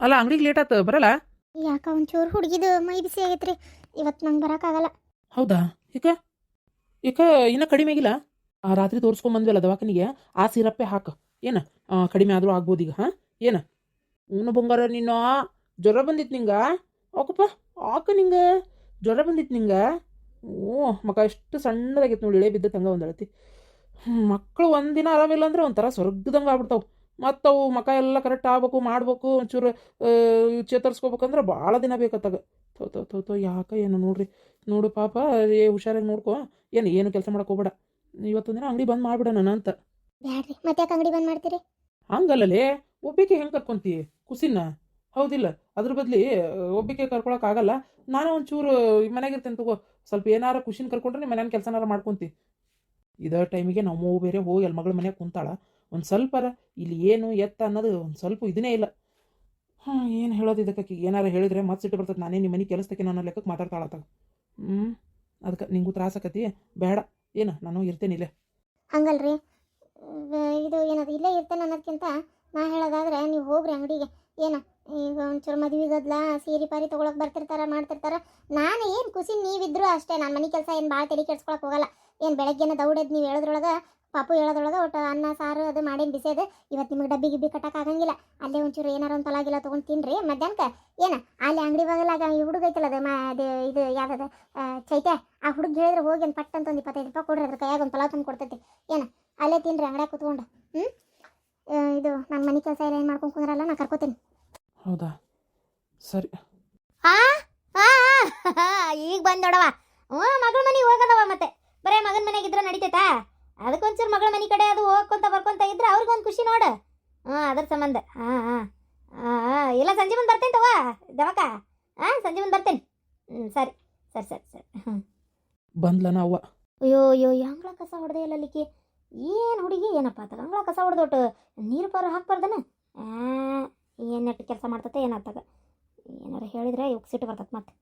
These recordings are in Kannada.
ಅಲ್ಲ ಅಂಗಡಿಗೆ ಲೇಟ್ ಆತ ಬರಲ್ಲ? ಯಾಕ ಒಂಚೂರು ಹುಡುಗಿದು ಮೈ ಬಿಸಿ ಆಗೈತ್ರಿ. ಇವತ್ತು ನಂಗೆ ಆಗಲ್ಲ. ಹೌದಾ? ಯಾಕ ಈಗ ಇನ್ನೂ ಕಡಿಮೆ ಆಗಿಲ್ಲ? ಆ ರಾತ್ರಿ ತೋರಿಸ್ಕೊಂಡ್ ಬಂದ್ವಲ್ಲ ದವಾಖಾನಿಗೆ ಆ ಸಿರಪ್ಪೇ ಹಾಕು. ಏನ? ಆ, ಕಡಿಮೆ ಆದರೂ ಆಗ್ಬೋದು ಈಗ ಹಾಂ? ಏನ? ಉನ ಬಂಗಾರ ನೀನು ಜ್ವರ ಬಂದಿತ್ತು ನಿಂಗ? ಓಕಪ್ಪ ಆಕ ನಿಂಗ? ಜ್ವರ ಬಂದಿತ್ತು ನಿಂಗ? ಓ ಮಗ ಎಷ್ಟು ಸಣ್ಣದಾಗಿತ್ತು ನೋಡಿ ಇಳೆ ಬಿದ್ದ ತಂಗ ಒಂದಳತಿ ಮಕ್ಕಳು ಒಂದಿನ ಆರಾಮಿಲ್ಲ ಅಂದ್ರೆ ಒಂಥರ ಸ್ವರ್ಗದಂಗೆ ಆಗ್ಬಿಡ್ತಾವೆ. ಮತ್ತು ಅವು ಮಕ ಎಲ್ಲ ಕರೆಕ್ಟ್ ಆಗ್ಬೇಕು ಮಾಡ್ಬೇಕು ಒಂಚೂರು ಚೇತರಿಸ್ಕೋಬೇಕಂದ್ರೆ ಭಾಳ ದಿನ ಬೇಕತ್ತಾಗ. ತೋ ತೋ ತೋ ತೋ ಯಾಕೆ ಏನು ನೋಡ್ರಿ? ನೋಡು ಪಾಪ ಏ ಹುಷಾರಾಗಿ ನೋಡ್ಕೋ. ಏನು ಏನು ಕೆಲಸ ಮಾಡಕ್ಕೆ ಹೋಗ್ಬೇಡ. ಇವತ್ತೊಂದು ದಿನ ಅಂಗಡಿ ಬಂದ್ ಮಾಡ್ಬಿಡೋಣ ಅಂತ ಬ್ಯಾಡ್ರಿ ಮತ್ತೆ ಯಾಕೆ ಅಂಗಡಿ ಬಂದ್ ಮಾಡ್ತೀರಿ? ಹಂಗಲ್ಲಲೇ ಒಬ್ಬಿಕೆ ಹೆಂಗೆ ಕರ್ಕೊಂತಿ? ಕುಸಿನ ಹೌದಿಲ್ಲ ಅದ್ರ ಬದ್ಲಿ ಒಬ್ಬಿಕೆ ಕರ್ಕೊಳಕ್ ಆಗಲ್ಲ. ನಾನು ಒಂಚೂರು ಮನೆಗಿರ್ತೇನೆ ತಗೋ ಸ್ವಲ್ಪ ಏನಾರ ಖುಷಿನ ಕರ್ಕೊಂಡ್ರೆ ಮನೇನ ಕೆಲಸನಾರ ಮಾಡ್ಕೊಂತಿ. ಇದೇ ಟೈಮಿಗೆ ನಮ್ಮ ಬೇರೆ ಹೋಗಿ ಎಲ್ಲ ಮಗಳ ಮನೆಗೆ ಕುಂತಾಳ. ಒಂದು ಸ್ವಲ್ಪರ ಇಲ್ಲಿ ಏನು ಎತ್ತ ಅನ್ನೋದು ಒಂದು ಸ್ವಲ್ಪ ಇದನ್ನೇ ಇಲ್ಲ. ಹಾಂ, ಏನು ಹೇಳೋದು ಇದಕ್ಕೆ ಏನಾರು ಹೇಳಿದ್ರೆ ಮತ್ತೆ ಸಿಟ್ಟು ಬರ್ತದೆ. ನಾನೇ ನಿಮ್ಮ ಮನೆ ಕೆಲಸಕ್ಕೆ ನಾನು ಲೆಕ್ಕಕ್ಕೆ ಮಾತಾಡ್ತಾಳತ್ತಾಗ ಹ್ಞೂ ಅದಕ್ಕೆ ನಿಂಗೂ ತ್ರಾಸಕತಿ ಬೇಡ, ಏನು, ನಾನು ಇರ್ತೇನೆ ಇಲ್ಲೇ. ಹಂಗಲ್ರಿ ಇದು ಏನದು, ಇಲ್ಲೇ ಇರ್ತೇನೆ ಅನ್ನೋದಕ್ಕಿಂತ ನಾ ಹೇಳೋದಾದ್ರೆ ನೀವು ಹೋಗ್ರಿ ಅಂಗಡಿಗೆ. ಏನ, ಈಗ ಒಂಚೂರು ಮದುವೆಗದ್ಲ ಸೀರೆ ಪಾರಿ ತೊಗೊಳಕ್ ಬರ್ತಿರ್ತಾರ, ಮಾಡ್ತಿರ್ತಾರ. ನಾನು ಏನು ಖುಷಿ ನೀವಿದ್ರು ಅಷ್ಟೇ. ನನ್ನ ಮನೆ ಕೆಲಸ ಏನು ಭಾಳ ತಲೆ ಕೆಡ್ಸ್ಕೊಳಕ್ ಹೋಗಲ್ಲ. ಏನು ಬೆಳಗ್ಗೆನ ದೌಡದ್ ನೀವು ಹೇಳೋದ್ರೊಳಗೆ ಪಾಪು ಹೇಳೋದ್ರೊಳಗೆ ಒಟ್ಟು ಅನ್ನ ಸಾರು ಅದು ಮಾಡೇನು ಅದು. ಇವತ್ತು ನಿಮಗೆ ಡಬ್ಬಿ ಗಿಬ್ಬಿ ಕಟ್ಟಕ್ಕೆ ಆಗಂಗಿಲ್ಲ. ಅಲ್ಲೇ ಒಂಚೂರು ಏನಾರು ಒಂದು ಪಲಾಗಿಲ್ಲ ತೊಗೊಂಡು ತಿನ್ರಿ. ಮಧ್ಯಾಹ್ನಕ್ಕೆ ಏನ? ಅಲ್ಲಿ ಅಂಗಡಿ ಬಾಗಲಾಗ ಈ ಹುಡುಗ ಐತಲ್ಲ ಅದು ಮಾ ಅದು ಇದು ಯಾವ್ದದು? ಚೈತೆ. ಆ ಹುಡುಗ ಹೇಳಿದ್ರೆ ಹೋಗಿ ಒಂದು ಪಟ್ ಅಂತ ಒಂದು ಇಪ್ಪತ್ತೈದು ರೂಪಾಯಿ ಕೊಡ್ರಿ ಅದ್ರ ಕೈಯಾಗ ಒಂದು ಪಲಾವ್ ತಂದು ಕೊಡ್ತೈತಿ. ಏನ? ಅಲ್ಲೇ ತಿನ್ರಿ ಅಂಗಡಿಯಾಗ ಕುತ್ಕೊಂಡು. ಹ್ಞೂ ಇದು ನನ್ನ ಮನೆ ಕೆಲಸ ಎಲ್ಲ ಏನು ಮಾಡ್ಕೊಂಡು ಕುಂದ್ರಲ್ಲ ನಾ ಕರ್ಕೋತೀನಿ. ಹೌದಾ? ಸರಿ. ಆ ಈಗ ಬಂದ್ ನೋಡವ ಹ್ಞೂ ಮಗಳ ಮನೆಗೆ ಹೋಗದವ ಮತ್ತೆ. ಬರೇ ಮಗನ ಮನೆಗೆ ನಡೀತೈತಾ ನಡಿತೈತಾ? ಅದಕ್ಕೊಂಚೂರು ಮಗಳ ಮನೆ ಕಡೆ ಅದು ಹೋಗ್ಕೊಂತ ಬರ್ಕೊಂತ ಇದ್ರೆ ಅವ್ರಿಗೊಂದು ಖುಷಿ ನೋಡು. ಹಾಂ ಅದ್ರ ಸಂಬಂಧ. ಹಾಂ ಹಾಂ. ಹಾಂ ಇಲ್ಲ ಸಂಜೆ ಮುಂದೆ ಬರ್ತೇನೆ ತವ ದವಕ. ಹಾಂ ಸಂಜೆ ಮುಂದೆ ಬರ್ತೇನೆ. ಹ್ಞೂ ಸರಿ ಸರಿ ಸರಿ ಸರಿ. ಹ್ಞೂ ಬಂದ್ಲನ ಅವ್ವ. ಅಯ್ಯೋ ಅಯ್ಯೋ ಅಂಗಳ ಕಸ ಹೊಡೆದೇ ಇಲ್ಲ ಅಲ್ಲಿಗೆ ಏನು ಹುಡುಗಿ ಏನಪ್ಪ ಆತಾಗ? ಅಂಗಳ ಕಸ ಹೊಡೆದೊಟ್ಟು ನೀರು ಪಾರು ಹಾಕ್ಬಾರ್ದನ? ಏನು ನೆಟ್ಟು ಕೆಲಸ ಮಾಡ್ತತೆ ಏನಾಗ್ತಾಗ ಏನಾರ ಹೇಳಿದ್ರೆ ಇವಾಗ ಸಿಟ್ಟು ಬರ್ತದೆ ಮತ್ತೆ.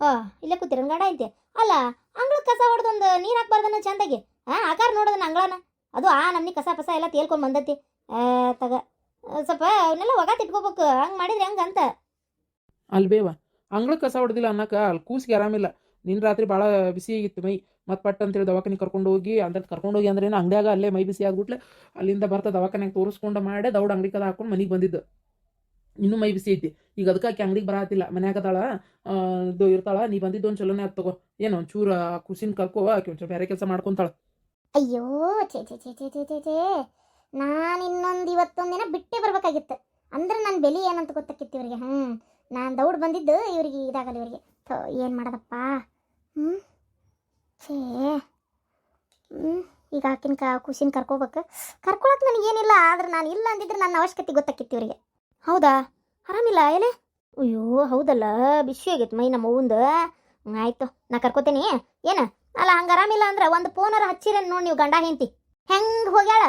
ಹಾಂ ಇಲ್ಲೇ ಕೂತಿರಂಗಾಡ ಐತೆ ಐತಿ ಅಲ್ಲ ಅಂಗಳ ಕಸ ಹೊಡೆದೊಂದು ನೀರು ಹಾಕ್ಬಾರ್ದನ ಚಂದಾಗಿ? ಹಾಂ ಆಕಾರ ನೋಡೋದನ್ನ ಅಂಗಳನ. ಅದು ಆ ನಮ್ನಿ ಕಸ ಪಸ ಎಲ್ಲ ತೇಲ್ಕೊಂಡು ಬಂದತಿ. ತಗ ಸ್ವಲ್ಪ ಅವನ್ನೆಲ್ಲ ಒಗಾತ್ ಇಟ್ಕೋಬೇಕು. ಹಂಗೆ ಮಾಡಿದ್ರೆ ಹೆಂಗೆ ಅಂತ ಅಲ್ಬೇವ ಅಂಗಳ ಕಸ ಹೊಡೆದಿಲ್ಲ ಅನ್ನಕ ಅಲ್ಲಿ ಕೂಸಿಗೆ ಆರಾಮಿಲ್ಲ. ನಿನ್ನ ರಾತ್ರಿ ಭಾಳ ಬಿಸಿ ಆಗಿತ್ತು ಮೈ. ಮತ್ತು ಪಟ್ ಅಂತೇಳಿ ದವಾಖಾನೆ ಕರ್ಕೊಂಡು ಹೋಗಿ ಅಂದ್ರೆ ಕರ್ಕೊಂಡು ಹೋಗಿ ಅಂದ್ರೆ ಅಂಗಡಿಯಾಗ ಅಲ್ಲೇ ಮೈ ಬಿಸಿ ಆಗ್ಬಿಟ್ಲೆ ಅಲ್ಲಿಂದ ಬರ್ತಾ ದವಾಖಾನೆಗೆ ತೋರಿಸ್ಕೊಂಡು ಮಾಡೇ ದೌಡ್ ಅಂಗಡಿ ಕದ ಹಾಕೊಂಡು ಮನೆಗೆ ಬಂದಿದ್ದು. ಇನ್ನೂ ಮೈ ಬಿಸಿ ಐತಿ. ಈಗ ಅದಕ್ಕೆ ಅಂಗಡಿಗೆ ಬರತ್ತಿಲ್ಲ ಮನ್ಯಾಗ ಅದಾಳ ಆ, ಇದು ಇರ್ತಾಳ ನೀ ಬಂದಿದ್ದು ಒಂದು ಚಲೋನೇ ಆತ್ ತಗೋ. ಏನು ಒಂಚೂರು ಖುಷಿನ ಕರ್ಕೋ ಆಕೆ ಒಂಚೂರು ಬೇರೆ ಕೆಲಸ ಮಾಡ್ಕೊಂತಾಳ. ಅಯ್ಯೋ, ಛೇ ಛೇ ಛೇ ಛೇ ಛೇ ಛೇ ಛೇ. ನಾನು ಇನ್ನೊಂದು ಇವತ್ತೊಂದು ದಿನ ಬಿಟ್ಟೇ ಬರ್ಬೇಕಾಗಿತ್ತು. ಅಂದ್ರೆ ನನ್ನ ಬೆಲೆ ಏನಂತ ಗೊತ್ತಾಕಿತ್ತು ಇವರಿಗೆ? ಹ್ಞೂ ನಾನು ದೌಡ್ ಬಂದಿದ್ದು ಇವರಿಗೆ ಇದಾಗಲ್ಲ ಇವರಿಗೆ. ಥೋ, ಏನು ಮಾಡೋದಪ್ಪ? ಹ್ಞೂ ಛೇ. ಹ್ಞೂ ಈಗ ಆಕಿನ ಕ ಖುಷಿನ ಕರ್ಕೋಬೇಕು? ಕರ್ಕೊಳಕ್ಕೆ ನನಗೇನಿಲ್ಲ ಆದ್ರೆ ನಾನು ಇಲ್ಲ ಅಂದಿದ್ರೆ ನನ್ನ ಅವಶ್ಯಕತೆ ಗೊತ್ತಾಕಿತ್ತು ಇವರಿಗೆ. ಹೌದಾ? ಆರಾಮಿಲ್ಲ ಏನೇ ಅಯ್ಯೋ, ಹೌದಲ್ಲ ಬಿಸಿ ಆಗೈತೆ ಮೈ ನಮ್ಮ ಅವ್ವಂದು ಆಯಿತು, ನಾ ಕರ್ಕೋತೇನೆ. ಏನ? ಅಲ್ಲ ಹಂಗೆ ಆರಾಮಿಲ್ಲ ಅಂದ್ರೆ ಒಂದು ಫೋನರ ಹಚ್ಚಿರೇನು ನೋಡಿ ನೀವು ಗಂಡ ಹೆಂಡತಿ. ಹೆಂಗೆ ಹೋಗ್ಯಾಳ?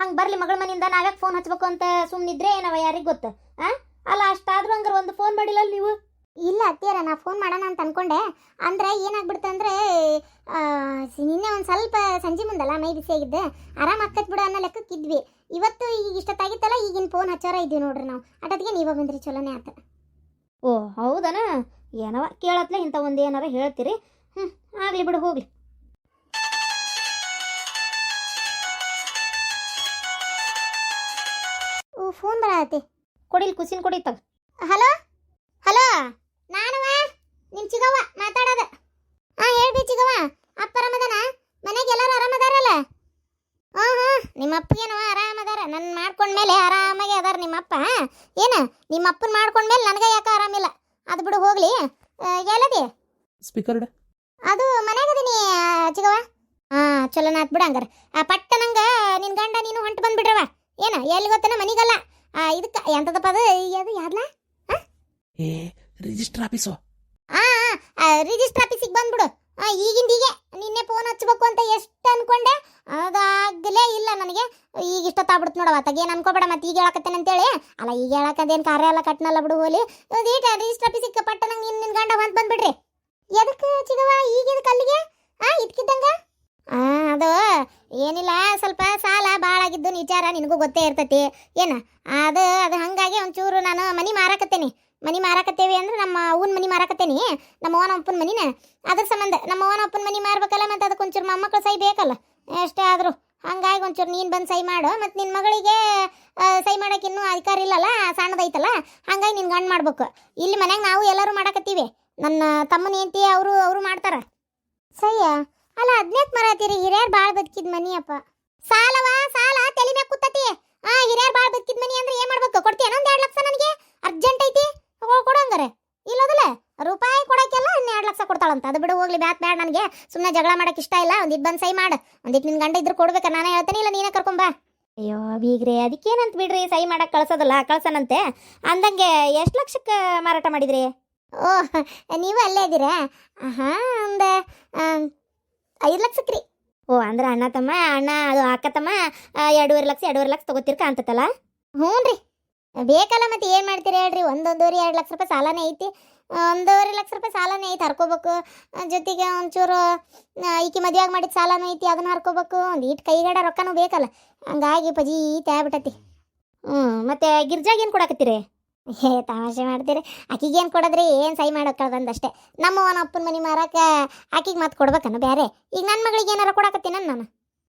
ಹಂಗೆ ಬರ್ಲಿ ಮಗಳ ಮನೆಯಿಂದ ನಾವ್ಯಾಕೆ ಫೋನ್ ಹಚ್ಬೇಕು ಅಂತ ಸುಮ್ನಿದ್ರೆ ಏನವ ಯಾರಿಗೆ ಗೊತ್ತು? ಆ? ಅಲ್ಲ ಅಷ್ಟಾದ್ರೂ ಹಂಗಾರೆ ಒಂದು ಫೋನ್ ಮಾಡಿಲ್ಲ ನೀವು? ಇಲ್ಲ ಅತ್ತಿಯರ ನಾ ಫೋನ್ ಮಾಡೋಣ ಅಂತ ಅನ್ಕೊಂಡೆ. ಅಂದ್ರೆ ಏನಾಗ್ಬಿಡ್ತು ಅಂದ್ರೆ ನಿನ್ನೆ ಒಂದು ಸ್ವಲ್ಪ ಸಂಜೆ ಮುಂದಲ್ಲ ಮೈ ಬಿಸಿ ಆಗಿದ್ದೆ ಆರಾಮ್ ಆಕತ್ ಬಿಡು ಅನ್ನೋ ಲೆಕ್ಕಕ್ಕಿದ್ವಿ ಇವತ್ತು ಈಗ ಇಷ್ಟೊತ್ತಾಗಿತ್ತಲ್ಲ ಈಗಿನ ಫೋನ್ ಹಚ್ಚೋರ ಇದ್ದೀವಿ ನೋಡ್ರಿ ನಾವು. ಅಟತ್ಗೆ ನೀವ ಬಂದ್ರಿ ಚಲೋನೇ ಆತ. ಓ ಹೌದನ? ಏನವ ಕೇಳತ್ಲೆ ಇಂಥ ಒಂದು ಏನಾರ ಹೇಳ್ತೀರಿ? ಹ್ಞೂ ಆಗಲಿ ಬಿಡು, ಹೋಗ್ಲಿ. ಓ ಫೋನ್ ಬರತ್ತೆ ಕೊಡಿಲ್ ಕುಸಿನ್ ಕೊಡಿ ತಗ. ಹಲೋ? ಹಲೋ? ನಾನವ? ನಿಮ್ ಚಿಗವ್ವ, ಮಾತಾಡೋದು. ಹಾ ಹೇಳ್ಬಿ ಚಿಗವ್ವ. ಅಪ್ಪ ಆರಾಮದಾನ? ಮನೆಗೆ ಎಲ್ಲರೂ ಆರಾಮದಾರಲ್ಲ? ಹಾ ಹಾ ನಿಮ್ಮ ಅಪ್ಪಗೇನವ ಆರಾಮದಾರ? ನನ್ನ ಮಾಡ್ಕೊಂಡ್ಮೇಲೆ ಆರಾಮಾಗಿ ಅದಾರ ನಿಮ್ಮ ಅಪ್ಪ ಏನ? ನಿಮ್ಮ ಅಪ್ಪನ ಮಾಡ್ಕೊಂಡ್ಮೇಲೆ ನನಗೆ ಯಾಕೆ ಆರಾಮಿಲ್ಲ. ಅದು ಬಿಡು, ಹೋಗ್ಲಿ. ಎಲ್ಲದಿ ಸ್ಪೀಕರ್ ಅದು ಮನೆಗದೀನಿ ಚಿಗವ ಹಾ ಚಲೋನ ನಾತ್ ಬಿಡ ಹಂಗಾರ. ಆ ಪಟ್ಟ ನಂಗ ನಿನ್ ಗಂಡ ನೀನು ಹೊಂಟು ಬಂದ್ಬಿಡ್ರವ ಏನ ಎಲ್ಲಿ ಗೊತ್ತನ ಮನಿಗಲ್ಲ. ಆ ಇದಕ್ಕ ಎಂತದಪ್ಪ ಅದು? ಅದು ಯಾರ್ಲ? ಏ ರಿಜಿಸ್ಟರ್ ಆಫೀಸು ಆ ರಿಜಿಸ್ಟರ್ ಆಫೀಸಿಗೆ ಬಂದ್ಬಿಡು. ಈಗಿಂದ ಹೀಗೆ ನಿನ್ನೆ ಫೋನ್ ಹಚ್ಬೇಕು ಅಂತ ಎಷ್ಟು ಅನ್ಕೊಂಡೆ? ಅದಾಗಲೇ ಇಲ್ಲ ನನಗೆ. ಈಗ ಇಷ್ಟೊತ್ತಾಗ್ಬಿಡ್ತು ನೋಡವ ತಗೇನು ಅನ್ಕೋಬೇಡ ಮತ್ತೆ ಈಗ ಹೇಳಕತ್ತೇನೆ ಅಂತೇಳಿ. ಅಲ್ಲ ಈಗ ಹೇಳಕ್ಕದೇನು ಕಾರ್ಯ ಎಲ್ಲ ಕಟ್ಟನಲ್ಲ ಬಿಡು ಹೋಲಿ. ಇದೀಟ ರಿಜಿಸ್ಟರ್ ಆಫೀಸಿಗೆ ಪಟ್ಟ ನಂಗೆ ನಿನ್ನ ನಿನ್ನ ಗಂಡ ಹೊಂಟ್ ಬಂದ್ಬಿಡ್ರಿ ಎದಕ್ಕೆ ಚಿಗವ ಈಗ ಕಲ್ಲಿಗೆ ಅಲ್ಲಿಗೆ? ಆ, ಇದ್ಕಿದ್ದಂಗ? ಆ, ಅದು, ಏನಿಲ್ಲ, ಸ್ವಲ್ಪ ಸಾಲ ಭಾಳ ಆಗಿದ್ದು ವಿಚಾರ ನಿನಗೂ ಗೊತ್ತೇ ಇರ್ತೈತಿ. ಏನ? ಅದು ಅದು ಹಂಗಾಗಿ ಒಂಚೂರು ನಾನು ಮನಿ ಮಾರಾಕತ್ತೇನಿ. ಮನಿ ಮಾರಾಕತ್ತೇವಿ ಅಂದ್ರೆ ನಮ್ಮ ಅವ್ವನ ಮನಿ ಮಾರಾಕತ್ತೇನಿ, ನಮ್ಮ ಓನ ಅಪ್ಪನ ಮನಿನ. ಅದ್ರ ಸಂಬಂಧ ನಮ್ಮ ಓನ ಅಪ್ಪನ ಮನಿ ಮಾರ್ಬೇಕಲ್ಲ, ಮತ್ತೆ ಅದಕ್ಕೆ ಒಂಚೂರು ಮೊಮ್ಮಕ್ಳು ಸೈ ಬೇಕಲ್ಲ? ಎಷ್ಟೇ ಆದರೂ. ಹಂಗಾಗಿ ಒಂಚೂರು ನೀನು ಬಂದು ಸೈ ಮಾಡು, ಮತ್ತು ನಿನ್ನ ಮಗಳಿಗೆ ಸೈ ಮಾಡಕ್ಕೆ ಇನ್ನೂ ಅಧಿಕಾರ ಇಲ್ಲಲ್ಲ, ಸಣ್ಣದೈತಲ್ಲ, ಹಂಗಾಗಿ ನಿನ್ ಗಂಡು ಮಾಡ್ಬೇಕು. ಇಲ್ಲಿ ಮನ್ಯಾಗ ನಾವು ಎಲ್ಲರೂ ಮಾಡಕತ್ತೀವಿ. ನನ್ನ ತಮ್ಮನ ಹೆಂಡತಿ ಅವರು ಅವರು ಮಾಡ್ತಾರ. ಸಯ್ಯ, ಅಲ್ಲ ಹದಿನೈದು ಮರತೀರಿ? ಹಿರಿಯರ್ ಭಾಳ ಬದುಕಿದ ಮನಿ ಅಪ್ಪ. ಸಾಲವ, ಸಾಲ, ತಲೆ ಮ್ಯಾಗ ಕೂತತಿ. ಆ, ಹಿರಿಯರ್ ಭಾಳ ಬದುಕಿದ ಮನಿ ಅಂದ್ರೆ ಏನ್ ಮಾಡ್ಬೇಕು? ಕೊಡ್ತೀಯ ಒಂದ್ ಎರಡು ಲಕ್ಷ ನನಗೆ? ಅರ್ಜೆಂಟ್ ಐತಿ? ಕೊಡಂಗಾರೆ ಇಲ್ಲೋದಲ್ಲ ರೂಪಾಯಿ ಕೊಡಕ್ಕೆಲ್ಲ ಎರಡು ಲಕ್ಷ ಕೊಡ್ತಾಳಂತ. ಅದು ಬಿಡು, ಹೋಗ್ಲಿ, ಬ್ಯಾತ್ ಬ್ಯಾಡ ನನಗೆ. ಸುಮ್ಮನೆ ಜಗಳ ಮಾಡಕ್ ಇಷ್ಟ ಇಲ್ಲ. ಒಂದಿಟ್ಟು ಬಂದು ಸೈ ಮಾಡು. ಒಂದಿಟ್ಟು ನಿನ್ ಗಂಡ ಇದ್ರು ಕೊಡ್ಬೇಕು. ನಾನೇ ಹೇಳ್ತೇನೆ, ಇಲ್ಲ ನೀನೇ ಕರ್ಕೊಂಬಾ ಅಯ್ಯೋ, ಬೀಗ್ರೆ, ಅದಕ್ಕೇನಂತ ಬಿಡ್ರಿ? ಸೈ ಮಾಡಕ್ಕೆ ಕಳ್ಸೋದಲ್ಲ, ಕಳ್ಸನಂತೆ. ಅಂದಂಗೆ ಎಷ್ಟು ಲಕ್ಷಕ್ಕೆ ಮಾರಾಟ ಮಾಡಿದ್ರಿ? ಓ ನೀವು ಅಲ್ಲೇ ಇದ್ದೀರಾ? ಹಾಂ ಅಂದ ಐದು ಲಕ್ಷಕ್ಕೆ ರೀ ಓ ಅಂದ್ರೆ ಅಣ್ಣ ತಮ್ಮ ಅಣ್ಣ ಅದು ಅಕ್ಕ ತಮ್ಮ ಎರಡೂವರೆ ಲಕ್ಷ ಎರಡೂವರೆ ಲಕ್ಷ ತಗೋತಿರ್ಕ ಅಂತತಲ್ಲ ಹ್ಞೂ ರೀ ಬೇಕಲ್ಲ ಮತ್ತೆ ಏನು ಮಾಡ್ತೀರಿ ಹೇಳ್ರಿ? ಒಂದೊಂದೂವರೆ ಎರಡು ಲಕ್ಷ ರೂಪಾಯಿ ಸಾಲನೇ ಐತಿ. ಒಂದೂವರೆ ಲಕ್ಷ ರೂಪಾಯಿ ಸಾಲನೇ ಐತಿ ಹರ್ಕೋಬೇಕು. ಜೊತೆಗೆ ಒಂಚೂರು ಈಕೆ ಮದುವೆಯಾಗಿ ಮಾಡಿದ ಸಾಲನೂ ಐತಿ ಅದನ್ನ ಹರ್ಕೋಬೇಕು. ಒಂದು ಈಟ್ ಕೈಗಡ ರೊಕ್ಕನೂ ಬೇಕಲ್ಲ. ಹಂಗಾಗಿ ಪಜಿ ಆಗ್ಬಿಟ್ಟತಿ ಹ್ಞೂ ಮತ್ತೆ ಗಿರ್ಜಾಗೇನು ಕೊಡಕತ್ತೀರಿ? ಏ ತಮಾಷೆ ಮಾಡ್ತೀರಿ. ಆಕಿಗೇನು ಕೊಡೋದ್ರಿ? ಏನು ಸೈ ಮಾಡೋಕೆ ನಮ್ಮ ಅವನ ಅಪ್ಪನ ಮನೆ ಮಾರಾಕ ಆಕಿಗೆ ಮತ್ತೆ ಕೊಡ್ಬೇಕನ್ನ ಬೇರೆ ಈಗ ನನ್ನ ಮಗಳಿಗೆ ಏನಾರ ಕೊಡಕತ್ತೀನ ನಾನು?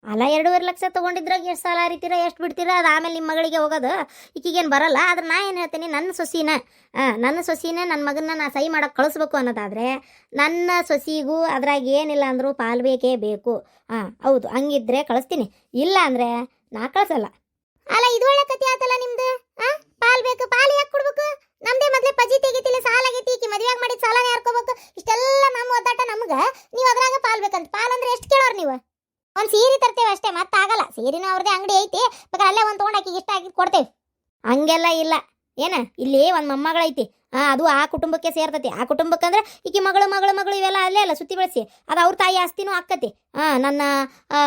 ಅಲ್ಲ, ಎರಡೂವರೆ ಲಕ್ಷ ತೊಗೊಂಡಿದ್ರಾಗ ಎಷ್ಟು ಸಾಲ ಹರಿತೀರ, ಎಷ್ಟು ಬಿಡ್ತೀರ? ಅದು ಆಮೇಲೆ ನಿಮ್ಮ ಮಗಳಿಗೆ ಹೋಗೋದು. ಈಕಿಗೇನು ಬರಲ್ಲ. ಆದ್ರೆ ನಾ ಏನು ಹೇಳ್ತೀನಿ? ನನ್ನ ಸೊಸಿನ ನನ್ನ ಸೊಸಿನ ನನ್ನ ಮಗನ ನಾ ಸೈ ಮಾಡೋಕೆ ಕಳಿಸ್ಬೇಕು ಅನ್ನೋದಾದರೆ ನನ್ನ ಸೊಸಿಗೂ ಅದ್ರಾಗ ಏನಿಲ್ಲ ಅಂದರೂ ಪಾಲ್ ಬೇಕೇ ಬೇಕು. ಹಾಂ ಹೌದು, ಹಂಗಿದ್ರೆ ಕಳಿಸ್ತೀನಿ. ಇಲ್ಲ ಅಂದರೆ ನಾ ಕಳಿಸಲ್ಲ. ಅಲ್ಲ, ಇದು ಒಳ್ಳೆ ಕತೆ ಆತಲ್ಲ ನಿಮ್ದು? ಆ? ಪಾಲ್ ಬೇಕು, ಪಾಲ್ ಯಾಕೆ ಕೊಡ್ಬೇಕು? ನಮ್ದೇ ಮೊದ್ಲೇ ಪಜಿ ತೆಗಿತಿಲ್ಲ ಸಾಲ ಆಗೈತಿ ಈಕಿ ಮದುವೆಯಾಗಿ ಮಾಡಿದ ಸಾಲನೇ ಯಾರ್ಕೋಬೇಕು? ಇಷ್ಟೆಲ್ಲ ನಮ್ಮ ಒದ್ದಾಟ ನಮ್ಗೆ. ನೀವು ಅದ್ರಾಗ ಪಾಲ್ ಬೇಕಂತ. ಪಾಲ್ ಅಂದ್ರೆ ಎಷ್ಟು ಕೇಳೋರು ನೀವು? ಒಂದು ಸೀರೆ ತರ್ತೇವೆ ಅಷ್ಟೇ ಮತ್ತೆ ಆಗಲ್ಲ ಸೀರೆನೂ ಅವ್ರದೇ ಅಂಗಡಿ ಐತಿ ಬೇಕಾದ್ರೆ ಅಲ್ಲೇ ಒಂದು ತೊಗೊಂಡು ಇಷ್ಟ ಹಾಕಿ ಕೊಡ್ತೇವೆ. ಹಂಗೆಲ್ಲ ಇಲ್ಲ. ಏನ? ಇಲ್ಲಿ ಒಂದು ಮೊಮ್ಮಗಳೈತಿ. ಆ, ಅದು ಆ ಕುಟುಂಬಕ್ಕೆ ಸೇರ್ತತಿ. ಆ ಕುಟುಂಬಕ್ಕಂದ್ರೆ ಈಕಿ ಮಗಳು ಮಗಳು ಮಗಳು ಇವೆಲ್ಲ ಅಲ್ಲೇ ಅಲ್ಲ, ಸುತ್ತಿ ಬೆಳೆಸಿ. ಅದು ಅವ್ರ ತಾಯಿ ಆಸ್ತಿನೂ ಆಕ್ಕತಿ ಹಾಂ ನನ್ನ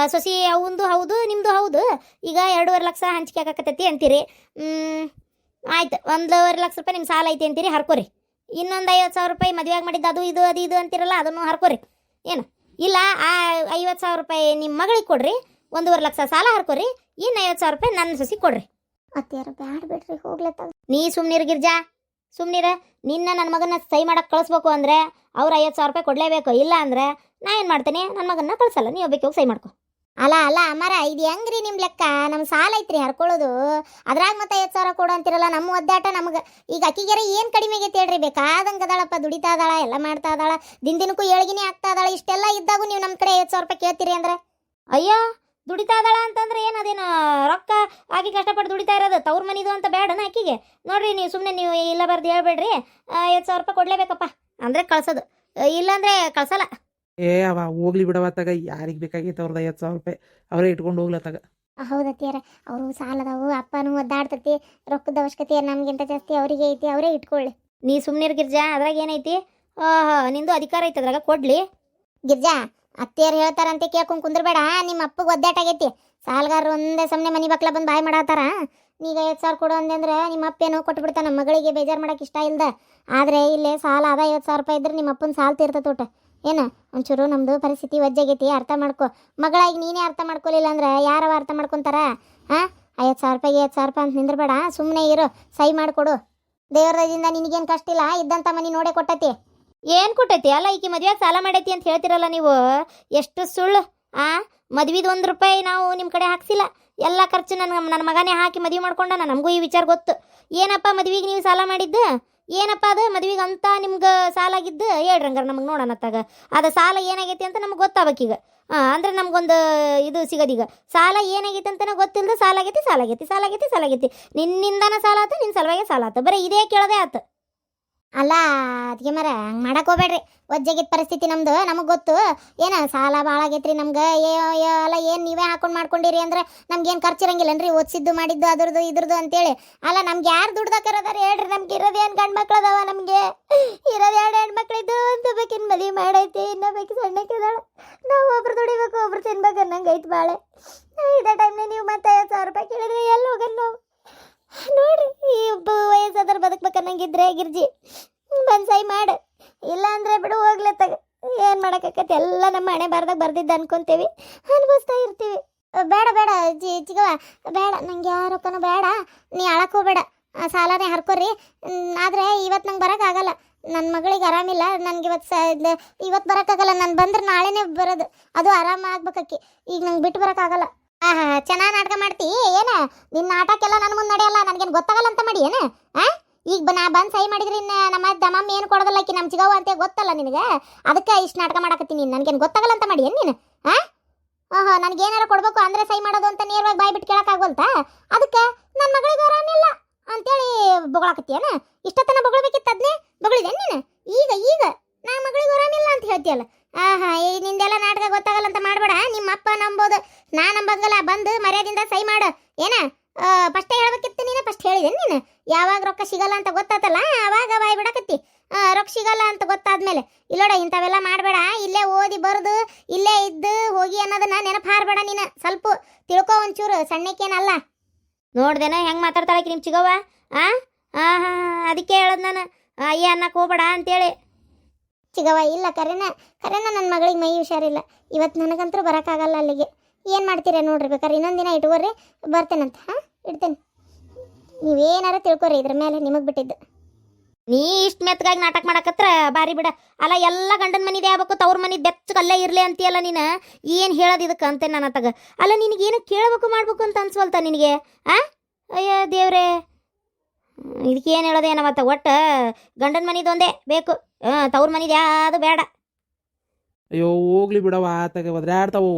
ಸೊಸಿ ಅವಂದು ಹೌದು ನಿಮ್ಮದು ಹೌದು. ಈಗ ಎರಡೂವರೆ ಲಕ್ಷ ಹಂಚಿಕೆ ಆಕತ್ತೈತಿ ಅಂತೀರಿ. ಆಯ್ತು ಒಂದೂವರೆ ಲಕ್ಷ ರೂಪಾಯಿ ನಿಮ್ಮ ಸಾಲ ಐತಿ ಅಂತೀರಿ ಹರ್ಕೋರಿ. ಇನ್ನೊಂದು ಐವತ್ತು ಸಾವಿರ ರೂಪಾಯಿ ಮದುವೆಯಾಗಿ ಮಾಡಿದ್ದು ಅದು ಇದು ಅದು ಇದು ಅಂತಿರಲ್ಲ ಅದನ್ನು ಹರ್ಕೋರಿ. ಏನು? ಇಲ್ಲ ಆ ಐವತ್ತು ಸಾವಿರ ರೂಪಾಯಿ ನಿಮ್ಮ ಮಗಳಿಗೆ ಕೊಡ್ರಿ ಒಂದೂವರೆ ಲಕ್ಷ ಸಾಲ ಹರ್ಕೋರಿ ಇನ್ನು ಐವತ್ತು ಸಾವಿರ ರೂಪಾಯಿ ನನ್ನ ಸಸಿ ಕೊಡ್ರಿ. ಅತ್ಯಾರ ಬ್ಯಾಡ ಬಿಡ್ರಿ ಹೋಗ್ಲತ್ತ ನೀ ಸುಮ್ನಿರ್ ಗಿರ್ಜಾ ಸುಮ್ನಿರ. ನಿನ್ನ ನನ್ನ ಮಗನ ಸೈ ಮಾಡಕ್ಕೆ ಕಳಿಸ್ಬೇಕು ಅಂದರೆ ಅವ್ರು ಐವತ್ತು ಸಾವಿರ ರೂಪಾಯಿ ಕೊಡಲೇಬೇಕು ಇಲ್ಲ ಅಂದರೆ ನಾ ಏನು ಮಾಡ್ತೇನೆ? ನನ್ನ ಮಗನ್ನ ಕಳ್ಸಲ್ಲ ನೀ ಒಬ್ಬಕ್ಕೆ ಹೋಗಿ ಸೈ ಮಾಡ್ಕೊ. ಅಲ್ಲ ಅಲ್ಲ, ಅಮ್ಮಾರ, ಇದು ಹೆಂಗ್ರಿ ನಿಮ್ಮ ಲೆಕ್ಕ? ನಮ್ಮ ಸಾಲ ಐತ್ರಿ ಹರ್ಕೊಳ್ಳೋದು. ಅದ್ರಾಗ ಮತ್ತೆ ಐದು ಸಾವಿರ ಕೊಡು ಅಂತಿರಲ್ಲ ನಮ್ಮ ಒದ್ದಾಟ ನಮಗೆ. ಈಗ ಅಕ್ಕಿಗೆರೆ ಏನು ಕಡಿಮೆ ಹೇಳ್ರಿ, ಬೇಕಾದಂಗೆ ಅದಾಳಪ್ಪ, ದುಡಿತಾ ಅದಾಳ, ಎಲ್ಲ ಮಾಡ್ತಾ ಅದಾಳ ದಿನ ದಿನಕ್ಕೂ ಏಳ್ಗಿನೇ ಆಗ್ತಾ ಅದಾಳ, ಇಷ್ಟೆಲ್ಲ ಇದ್ದಾಗೂ ನೀವು ನಮ್ಮ ಕಡೆ ಐದು ಸಾವಿರ ರೂಪಾಯಿ ಕೇಳ್ತೀರಿ ಅಂದ್ರೆ? ಅಯ್ಯೋ, ದುಡಿತಾ ಅದಾಳ ಅಂತಂದ್ರೆ ಏನು ಅದೇನು ರೊಕ್ಕ ಆಗಿ ಕಷ್ಟಪಟ್ಟು ದುಡಿತಾ ಇರೋದು? ತವ್ರ ಮನಿದು ಅಂತ ಬೇಡನ ಆಕಿಗೆ ನೋಡ್ರಿ ನೀವು ಸುಮ್ಮನೆ ನೀವು ಇಲ್ಲ ಬರ್ದು ಹೇಳ್ಬೇಡ್ರಿ. ಐದು ಸಾವಿರ ರೂಪಾಯಿ ಕೊಡಲೇಬೇಕಪ್ಪ. ಅಂದರೆ ಕಳ್ಸೋದು. ಇಲ್ಲಾಂದ್ರೆ ಕಳ್ಸಲ್ಲ. ಏ ಅವ ಹೋಗ್ಲಿ ಬಿಡವ ತಗ ಯಾರಿಗೆ ಬೇಕಾಗೈತೆ ಅವ್ರದ್ದು ಐವತ್ತು ಸಾವಿರ ರೂಪಾಯಿ ಅವರೇ ಇಟ್ಕೊಂಡು ಹೋಗ್ಲತ್ತಾಗ ಹೌದತ್ತಿಯರ ಅವರು ಸಾಲದವು ಅಪ್ಪನೂ ಒದ್ದಾಡ್ತತಿ ರೊಕ್ಕದ ಅವಶ್ಯಕತೆ ನಮ್ಗಿಂತ ಜಾಸ್ತಿ ಅವರಿಗೆ ಐತಿ ಅವರೇ ಇಟ್ಕೊಳ್ಳಿ. ನೀ ಸುಮ್ಮನೆ ಗಿರ್ಜಾ ಅದ್ರಾಗ ಏನೈತಿ? ಓಹೋ ನಿಂದು ಅಧಿಕಾರ ಐತಿ ಅದ್ರಾಗ ಕೊಡ್ಲಿ. ಗಿರ್ಜಾ ಅತ್ತಿಯರು ಹೇಳ್ತಾರಂತೆ ಕೇಳ್ಕೊಂಡ್ ಕುಂದ್ರಬೇಡ ನಿಮ್ಮ ಅಪ್ಪಗೆ ಒದ್ದಾಟ ಆಗೈತಿ. ಸಾಲಗಾರರು ಒಂದೇ ಸಮನೆ ಮನಿ ಬಕ್ಲ ಬಂದು ಬಾಯ್ ಮಾಡತ್ತಾರ ನೀಗ ಐವತ್ತು ಸಾವಿರ ಕೊಡು ಅಂದಂದ್ರೆ ನಿಮ್ಮ ಅಪ್ಪ ಏನೋ ಕೊಟ್ಟು ಬಿಡ್ತಾನ ಮಗಳಿಗೆ ಬೇಜಾರು ಮಾಡಕ್ಕೆ ಇಷ್ಟ ಇಲ್ದ. ಆದ್ರೆ ಇಲ್ಲೇ ಸಾಲ ಅದ ಐವತ್ತು ಸಾವಿರ ರೂಪಾಯಿ ಇದ್ರೆ ನಿಮ್ಮ ಅಪ್ಪನ ಸಾಲ ತೀರ್ತ ಊಟ ಏನ, ಒಂಚೂರು ನಮ್ದು ಪರಿಸ್ಥಿತಿ ವಜ್ಜಾಗೈತಿ, ಅರ್ಥ ಮಾಡ್ಕೊ. ಮಗಳಾಗಿ ನೀನೇ ಅರ್ಥ ಮಾಡ್ಕೊಲಿಲ್ಲ ಅಂದ್ರೆ ಯಾರವ ಅರ್ಥ ಮಾಡ್ಕೊಂತಾರ? ಹಾಂ ಐವತ್ತು ಸಾವಿರ ರೂಪಾಯಿಗೆ ಐವತ್ತು ಸಾವಿರ ರೂಪಾಯಿ ಅಂತ ನಿಂದ್ರಬೇಡ ಸುಮ್ಮನೆ ಇರು ಸೈ ಮಾಡಿಕೊಡು. ದೇವ್ರದಿಂದ ನಿನಗೇನು ಕಷ್ಟ ಇಲ್ಲ ಇದ್ದಂಥ ಮನಿ ನೋಡೇ ಕೊಟ್ಟತಿ. ಏನು ಕೊಟ್ಟತಿ? ಅಲ್ಲ, ಈಕಿ ಮದ್ವೆ ಸಾಲ ಮಾಡೈತಿ ಅಂತ ಹೇಳ್ತಿರಲ್ಲ ನೀವು. ಎಷ್ಟು ಸುಳ್ಳು, ಆ? ಮದ್ವಿದ್ ಒಂದು ರೂಪಾಯಿ ನಾವು ನಿಮ್ಮ ಕಡೆ ಹಾಕ್ಸಿಲ್ಲ. ಎಲ್ಲ ಖರ್ಚು ನನ್ನ ನನ್ನ ಮಗನೇ ಹಾಕಿ ಮದುವೆ ಮಾಡ್ಕೊಂಡ ನಮಗೂ ಈ ವಿಚಾರ ಗೊತ್ತು. ಏನಪ್ಪ ಮದ್ವಿಗೆ ನೀವು ಸಾಲ ಮಾಡಿದ್ದು? ಏನಪ್ಪ ಅದು? ಮದ್ವಿಗೆ ಅಂತ ನಿಮ್ಗೆ ಸಾಲ ಆಗಿದ್ದು ಹೇಳ್ರಿ ಹಂಗಾರೆ ನಮಗೆ ನೋಡೋಣ ಅತ್ತಾಗ. ಅದು ಸಾಲ ಏನಾಗೈತಿ ಅಂತ ನಮ್ಗೆ ಗೊತ್ತಾಗಬೇಕೀಗ ಅಂದ್ರೆ ನಮ್ಗೊಂದು ಇದು ಸಿಗೋದೀಗ ಸಾಲ ಏನಾಗೈತೆ ಅಂತಲೇ ಗೊತ್ತಿಲ್ಲದೆ ಸಾಲ ಆಗೈತಿ ಸಾಲ ಆಗೈತಿ ಸಾಲ ಆಗೈತಿ ಸಾಲ ಆಗೈತಿ. ನಿನ್ನಿಂದನ ಸಾಲ ಆತು ನಿನ್ನ ಸಲುವಾಗಿ ಸಾಲ ಆತು. ಬರೀ ಇದೇ ಕೇಳೋದೇ ಆತು. ಅಲ್ಲ ಅದಕ್ಕೆ ಮರ ಹಂಗೆ ಮಾಡಕ್ಕೆ ಹೋಗ್ಬೇಡ್ರಿ. ಒಜ್ಜಾಗಿದ್ದ ಪರಿಸ್ಥಿತಿ ನಮ್ದು, ನಮಗೆ ಗೊತ್ತು. ಏನ ಸಾಲ ಭಾಳ ಆಗೈತ್ರಿ ನಮ್ಗೆ. ಅಲ್ಲ, ಏನು ನೀವೇ ಹಾಕೊಂಡು ಮಾಡ್ಕೊಂಡಿರಿ ಅಂದ್ರೆ ನಮ್ಗೇನು ಖರ್ಚು ಇರಂಗಿಲ್ಲನ್ರಿ ಓದಿಸಿದ್ದು ಮಾಡಿದ್ದು, ಅದ್ರದ್ದು, ಇದ್ರದ್ದು ಅಂತೇಳಿ. ಅಲ್ಲ, ನಮ್ಗೆ ಯಾರು ದುಡ್ದಾಕರದಾರ ಹೇಳ್ರಿ ನಮ್ಗೆ. ಇರೋದು ಏನು ಗಂಡು ಮಕ್ಳು ಅದಾವ ನಮಗೆ? ಇರೋದು ಎರಡು ಹೆಣ್ಮಕ್ಳಿದ್ದು ಅಂತ ಬೇಕಿನ್ ಮದುವೆ ಮಾಡೈತಿ ಬೇಕಿ ಸಣ್ಣಕ್ಕಿದಾಳ ನಾವು ಒಬ್ರು ದುಡಿಬೇಕು, ಒಬ್ರು ತಿನ್ಬೇಕು ಅನ್ನಂಗೆ ಐತೆ ಭಾಳ ಇದೇ ಟೈಮ್ನೇ ನೀವು ಮತ್ತೆ ಐವತ್ತು ಸಾವಿರ ರೂಪಾಯಿ ಕೇಳಿದ್ರೆ ಎಲ್ಲಿ ಹೋಗೋಣ ನಾವು? ನೋಡ್ರಿ ಈ ವಯಸ್ಸಾದ್ರೆ ಬದುಕ್ಬೇಕನ್ನಂಗಿದ್ರೆ ಗಿರ್ಜಿ, ಬನ್ಸಾಯಿ ಮಾಡು. ಇಲ್ಲ ಅಂದ್ರೆ ಬಿಡು ಹೋಗ್ಲತ್ತಾಗ ಏನು ಮಾಡೋಕ್ಕಾಗತ್ತೆ ಎಲ್ಲ ನಮ್ಮ ಹಣೆ ಬಾರ್ದಾಗ ಬರ್ದಿದ್ದು ಅನ್ಕೊಂತೀವಿ, ಅನ್ಭವಿಸ್ತಾ ಇರ್ತೀವಿ. ಬೇಡ ಬೇಡ, ಜಿ ಚಿಗವ ಬೇಡ, ನಂಗೆ ಯಾರಕ್ಕನೂ ಬೇಡ. ನೀ ಅಳಕೋ ಬೇಡ ಆ ಸಾಲನೇ ಹರ್ಕೊರಿ. ಆದರೆ ಇವತ್ತು ನಂಗೆ ಬರೋಕ್ಕಾಗಲ್ಲ ನನ್ನ ಮಗಳಿಗೆ ಆರಾಮಿಲ್ಲ. ನನಗೆ ಇವತ್ತು ಸ ಇವತ್ತು ಬರೋಕ್ಕಾಗಲ್ಲ ನಾನು ಬಂದ್ರೆ ನಾಳೆನೇ ಬರೋದು. ಅದು ಆರಾಮ ಆಗ್ಬೇಕಕ್ಕಿ ಈಗ ನಂಗೆ ಬಿಟ್ಟು ಬರೋಕ್ಕಾಗಲ್ಲ ಆಹಾ ಚೆನ್ನಾಗಿ ನಾಟಕ ಮಾಡ್ತಿ. ಏನ? ನಿನ್ನ ನಾಟಕೆಲ್ಲ ನನ್ನ ಮುಂದೆ ನಡೆಯಲ್ಲ, ನನಗೇನು ಗೊತ್ತಾಗಲ್ಲ ಅಂತ ಮಾಡಿ, ಏನು? ಆ? ಈಗ ನಾ ಬಂದು ಸಹಿ ಮಾಡಿದ್ರಿ ನಮ್ಮ ದಮ್ಮಮ್ಮ ಏನು ಕೊಡೋದಲ್ಲ ಆಕಿ ನಮ್ಮ ಚಿಗವ್ವ ಅಂತ ಗೊತ್ತಲ್ಲ ನಿನಗೆ? ಅದಕ್ಕೆ ಇಷ್ಟು ನಾಟಕ ಮಾಡಕತ್ತೀನಿ ನನಗೇನು ಗೊತ್ತಾಗಲ್ಲ ಅಂತ ಮಾಡಿ, ಏನು ನೀನು? ಆ? ಓಹೋ, ನನಗೆ ಏನಾರ ಕೊಡ್ಬೇಕು ಅಂದ್ರೆ ಸಹಿ ಮಾಡೋದು ಅಂತ ನೇರವಾಗಿ ಬಾಯ್ ಬಿಟ್ಟು ಕೇಳೋಕ್ಕಾಗಲ್ತ ಅದಕ್ಕೆ ನನ್ನ ಮಗಳಿಗೆ ಆರಾಮಿಲ್ಲ ಅಂತೇಳಿ ಬೊಗಳಾಕತ್ತೀಯನ ಇಷ್ಟತನ ಬೊಗಳಬೇಕಿತ್ತು ಅದನ್ನೇ ಬೊಗಳಿದೆ ನೀನು? ಈಗ ಈಗ ನನ್ನ ಮಗಳಿಗೆ ಆರಾಮಿಲ್ಲ ಅಂತ ಹೇಳ್ತೀಯಲ್ಲ? ಆಹಾ, ಈ ನಿಂದೆಲ್ಲ ನಾಟಕ ಗೊತ್ತಾಗಲ್ಲ ಅಂತ ಮಾಡಬೇಡ ನಿಮ್ಮ ಅಪ್ಪ ನಾ ನಂಬಂಗಲ್ಲ ಬಂದು ಮರ್ಯಾದಿಂದ ಸೈ ಮಾಡು. ಏನ? ಫಸ್ಟೇ ಹೇಳ್ಬೇಕಿತ್ತು ನೀನು? ಫಸ್ಟ್ ಹೇಳಿದೆ ನೀನು? ಯಾವಾಗ ರೊಕ್ಕ ಸಿಗಲ್ಲ ಅಂತ ಗೊತ್ತಾತಲ್ಲ? ಅವಾಗ ಬಾಯ್ ಬಿಡಕತ್ತಿ. ರೊಕ್ಕ ಸಿಗಲ್ಲ ಅಂತ ಗೊತ್ತಾದ್ಮೇಲೆ. ಇಲ್ಲೋಡ, ಇಂಥವೆಲ್ಲ ಮಾಡಬೇಡ. ಇಲ್ಲೇ ಓದಿ ಬರೆದು, ಇಲ್ಲೇ ಇದ್ದು ಹೋಗಿ ಅನ್ನೋದನ್ನ ನೆನಪು ಹಾರಬೇಡ ನೀನು. ಸ್ವಲ್ಪ ತಿಳ್ಕೊ ಒಂಚೂರು. ಸಣ್ಣಕ್ಕೇನಲ್ಲ. ನೋಡ್ದೇನ ಹೆಂಗೆ ಮಾತಾಡ್ತಾಳಕಿ ನಿಮ್ಮ ಚಿಗವ್ವ? ಆ? ಹಾ ಅದಕ್ಕೆ ಹೇಳೋದು ನಾನು. ಅಯ್ಯ ಅನ್ನಕ್ಕೆ ಹೋಗ್ಬೇಡ ಅಂತೇಳಿ. ಚಿಗವ್ವ, ಇಲ್ಲ ಕರೆನ. ಕರೆನ ನನ್ನ ಮಗಳಿಗೆ ಮೈ ಹುಷಾರಿಲ್ಲ. ಇವತ್ತು ನನಗಂತೂ ಬರೋಕ್ಕಾಗಲ್ಲ ಅಲ್ಲಿಗೆ. ಏನು ಮಾಡ್ತೀರಾ ನೋಡ್ರಿ ಬೇಕಾದ್ರೆ? ಇನ್ನೊಂದು ದಿನ ಇಟ್ಕೋರಿ ಬರ್ತೇನಂತ ಹಾಂ? ಇಡ್ತೇನೆ. ನೀವೇನಾರ ತಿಳ್ಕೊರಿ ಇದ್ರ ಮೇಲೆ ನಿಮಗೆ ಬಿಟ್ಟಿದ್ದು. ನೀ ಇಷ್ಟು ಮೆತ್ತಗಾಗಿ ನಾಟಕ ಮಾಡಕತ್ರ ಬಾರಿ ಬಿಡ. ಅಲ್ಲ ಎಲ್ಲ ಗಂಡನ ಮನಿದೆ ಆಗ್ಬೇಕು ತವ್ರ ಮನಿ ಬೆಚ್ಚಗೆ ಅಲ್ಲೇ ಇರಲಿ ಅಂತೀಯಲ್ಲ ನೀನು? ಏನು ಹೇಳೋದು ಇದಕ್ಕೆ ಅಂತೆ ನನ್ನ ತಗ ಅಲ್ಲ ನಿನಗೇನು ಕೇಳಬೇಕು ಮಾಡ್ಬೇಕು ಅಂತ ಅನ್ಸ್ವಲ್ತ ನಿನಗೆ? ಆ? ಅಯ್ಯೋ ದೇವ್ರೇ. ಇದಕ್ಕೆ ಏನು ಹೇಳೋದೇನ ಮತ್ತೆ ಒಟ್ಟು ಗಂಡನ ಮನಿದೊಂದೇ ಬೇಕು. ಹಾಂ ತವ್ರ ಮನಿದು ಯಾವುದು ಬೇಡ. ಅಯ್ಯೋ ಹೋಗ್ಲಿ ಬಿಡವ ಆತಾಗ ಒದ್ರಾಡ್ತಾವು